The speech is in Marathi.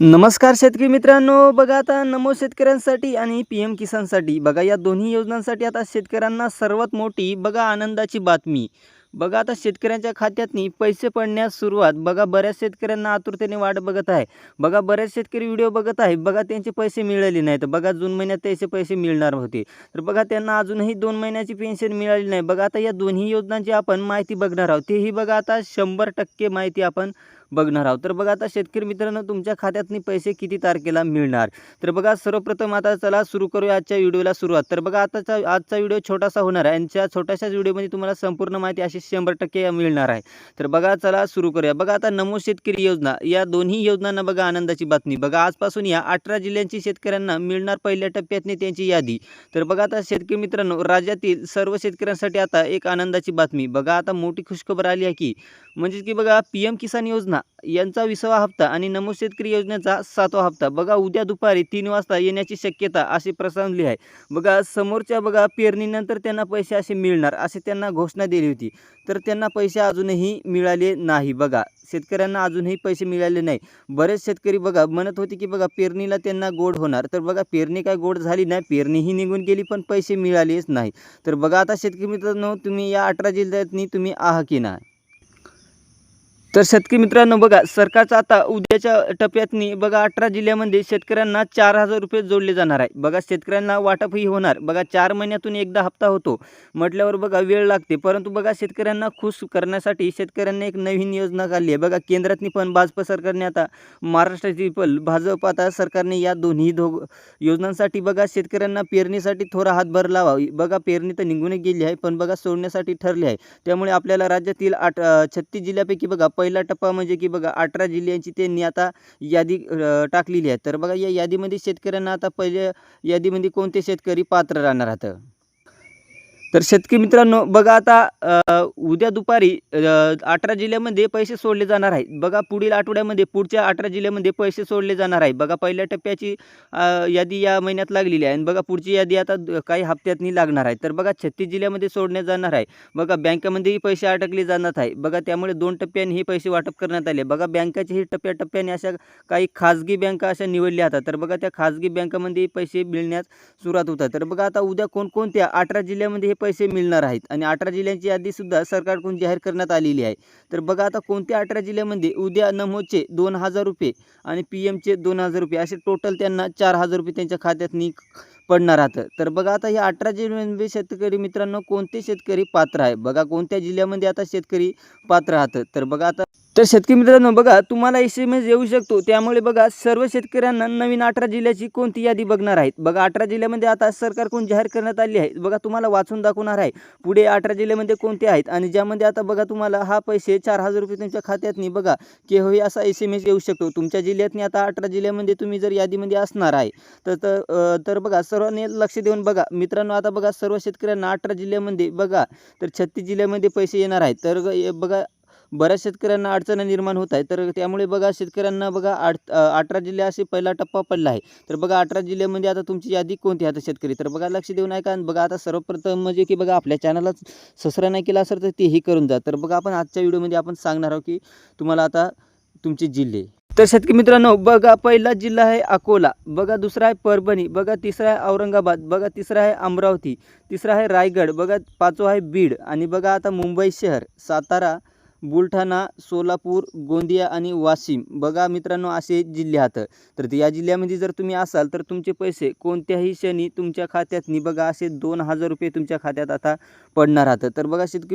नमस्कार शेतकरी मित्रांनो बघा आता नमो शेतकऱ्यांसाठी आणि पी एम किसानसाठी. बघा या दोन्ही योजनांसाठी आता शेतकऱ्यांना सर्वात मोठी बघा आनंदाची बातमी. बघा आता शेतकऱ्यांच्या खात्यातनी पैसे पडण्यास सुरुवात. बघा बऱ्याच शेतकऱ्यांना आतुरतेने वाट बघत आहे. बघा बऱ्याच शेतकरी व्हिडिओ बघत आहे. बघा त्यांचे पैसे मिळाले नाहीत. बघा जून महिन्यात त्याचे पैसे मिळणार होते. तर बघा त्यांना अजूनही दोन महिन्याची पेन्शन मिळाली नाही. बघा आता या दोन्ही योजनांची आपण माहिती बघणार आहोत. तेही बघा आता शंभर टक्के माहिती आपण बघणार आहोत. तर बघा आता शेतकरी मित्रांनो तुमच्या खात्यातनी पैसे किती तारखेला मिळणार? तर बघा सर्वप्रथम आता चला सुरू करूया आजच्या व्हिडिओला सुरुवात. तर बघा आताचा आजचा व्हिडिओ छोटासा होणार आहे आणि त्या छोट्याशाच व्हिडिओमध्ये तुम्हाला संपूर्ण माहिती अशी शंभर टक्के मिळणार आहे. तर बघा चला सुरू करूया. बघा आता नमो शेतकरी योजना या दोन्ही योजनांना बघा आनंदाची बातमी. बघा आजपासून या अठरा जिल्ह्यांची शेतकऱ्यांना मिळणार पहिल्या टप्प्यातनी त्यांची यादी. तर बघा आता शेतकरी मित्रांनो राज्यातील सर्व शेतकऱ्यांसाठी आता एक आनंदाची बातमी. बघा आता मोठी खुशखबर आली आहे की म्हणजेच की बघा पी एम किसान योजना यांचा विसावा हप्ता आणि नमो शेतकरी योजनेचा सातवा हप्ता. बघा उद्या दुपारी तीन वाजता येण्याची शक्यता अशी प्रसंगली आहे. बघा समोरच्या बघा पेरणीनंतर त्यांना पैसे असे मिळणार असे त्यांना घोषणा दिली होती. तर त्यांना पैसे अजूनही मिळाले नाही. बघा शेतकऱ्यांना अजूनही पैसे मिळाले नाही. बरेच शेतकरी बघा म्हणत होते की बघा पेरणीला त्यांना गोड होणार. तर बघा पेरणी काय गोड झाली नाही. पेरणीही निघून गेली पण पैसे मिळालेच नाही. तर बघा आता शेतकरी मित्रांनो तुम्ही या अठरा जिल्ह्यातनी तुम्ही आहा की नाही? तर शेतकरी मित्रांनो बघा सरकारचा आता उद्याच्या टप्प्यातनी बघा अठरा जिल्ह्यामध्ये शेतकऱ्यांना चार हजार रुपये जोडले जाणार आहे. बघा शेतकऱ्यांना वाटपही होणार. बघा चार महिन्यातून एकदा हप्ता होतो. म्हटल्यावर बघा वेळ लागते. परंतु बघा शेतकऱ्यांना खुश करण्यासाठी शेतकऱ्यांना एक नवीन योजना काढली आहे. बघा केंद्रातनी पण भाजप सरकारने आता महाराष्ट्राची पण भाजप आता सरकारने या दोन्ही दो योजनांसाठी बघा शेतकऱ्यांना पेरणीसाठी थोडा हातभार लावा बघा पेरणी तर निघून गेली आहे पण बघा सोडण्यासाठी ठरली आहे. त्यामुळे आपल्याला राज्यातील आठ छत्तीस जिल्ह्यापैकी बघा पहिला टप्पा म्हणजे की बघा अठरा जिल्ह्यांची त्यांनी आता यादी टाकलेली आहे. तर बघा या यादीमध्ये शेतकऱ्यांना आता पहिल्या यादीमध्ये कोणते शेतकरी पात्र राहणार आहेत? तर शेतकरी मित्रांनो बघा आता उद्या दुपारी अठरा जिल्ह्यामध्ये पैसे सोडले जाणार आहेत. बघा पुढील आठवड्यामध्ये पुढच्या अठरा जिल्ह्यामध्ये पैसे सोडले जाणार आहे बघा पहिल्या टप्प्याची यादी या महिन्यात लागलेली आहे. आणि बघा पुढची यादी आता काही हप्त्यातनी लागणार आहे. तर बघा छत्तीस जिल्ह्यामध्ये सोडण्यात जाणार आहे. बघा बँकेमध्येही पैसे अटकले जाणार आहे बघा त्यामुळे दोन टप्प्यांनी हे पैसे वाटप करण्यात आले. बघा बँकाचेही टप्प्याटप्प्याने अशा काही खाजगी बँका अशा निवडल्या जातात तर बघा त्या खाजगी बँकामध्ये पैसे मिळण्यास सुरुवात होतात. तर बघा आता उद्या कोणकोणत्या अठरा जिल्ह्यामध्ये हे पैसे मिळणार आहेत. आणि अठरा जिल्ह्यांची यादीसुद्धा सरकारकडून जाहीर करण्यात आलेली आहे. तर बघा आता कोणत्या अठरा जिल्ह्यामध्ये उद्या नमोचे दोन हजार रुपये आणि पी एमचे दोन हजार रुपये असे टोटल त्यांना चार हजार रुपये त्यांच्या खात्यात नि पडणार आहेत तर बघा आता या अठरा जिल्ह्यांमध्ये शेतकरी मित्रांनो कोणते शेतकरी पात्र आहे? बघा कोणत्या जिल्ह्यामध्ये आता शेतकरी पात्र आहात तर बघा आता तर शेतकरी मित्रांनो बघा तुम्हाला एस एम एस येऊ शकतो. त्यामुळे बघा सर्व शेतकऱ्यांना नवीन अठरा जिल्ह्याची कोणती यादी बघणार आहेत? बघा अठरा जिल्ह्यामध्ये आता सरकारकडून जाहीर करण्यात आली आहे? बघा तुम्हाला वाचून दाखवणार आहे. पुढे अठरा जिल्ह्यामध्ये कोणते आहेत? आणि ज्यामध्ये आता बघा तुम्हाला हा पैसे चार हजार रुपये तुमच्या खात्यातनी बघा की होई असा एस एम एस येऊ शकतो. तुमच्या जिल्ह्यातनी आता अठरा जिल्ह्यामध्ये तुम्ही जर यादीमध्ये असणार आहे तर तर तर बघा सर्वांनी लक्ष देऊन बघा. मित्रांनो आता बघा सर्व शेतकऱ्यांना अठरा जिल्ह्यामध्ये बघा तर छत्तीस जिल्ह्यामध्ये पैसे येणार आहेत. तर बघा बऱ्याच शेतकऱ्यांना अडचणी निर्माण होत आहे तर त्यामुळे बघा शेतकऱ्यांना बघा आठ अठरा जिल्हे असे पहिला टप्पा पडला आहे. तर बघा अठरा जिल्ह्यामध्ये आता तुमची यादी कोणती आहे आता शेतकरी? तर बघा लक्ष देऊन ऐका. आणि बघा आता सर्वप्रथम म्हणजे की बघा आपल्या चॅनलला सबस्क्राईब नाही केला असेल तर तेही करून जा. तर बघा आपण आजच्या व्हिडिओमध्ये आपण सांगणार आहोत की तुम्हाला आता तुमचे जिल्हे तर शेतकरी मित्रांनो बघा पहिला जिल्हा आहे अकोला बघा दुसरा आहे परभणी बघा तिसरा आहे औरंगाबाद बघा तिसरा आहे अमरावती तिसरा आहे रायगड बघा पाचवा आहे बीड आणि बघा आता मुंबई शहर सातारा बुलढाणा सोलापूर गोंदिया आणि वाशिम. बघा मित्रांनो असे जिल्हे तर या जिल्ह्यामध्ये जर तुम्ही असाल तर तुमचे पैसे कोणत्याही क्षणी तुमच्या खात्यातनी बघा असे दोन हजार रुपये तुमच्या खात्यात आता पडणार आहात. तर बघा शेतकरी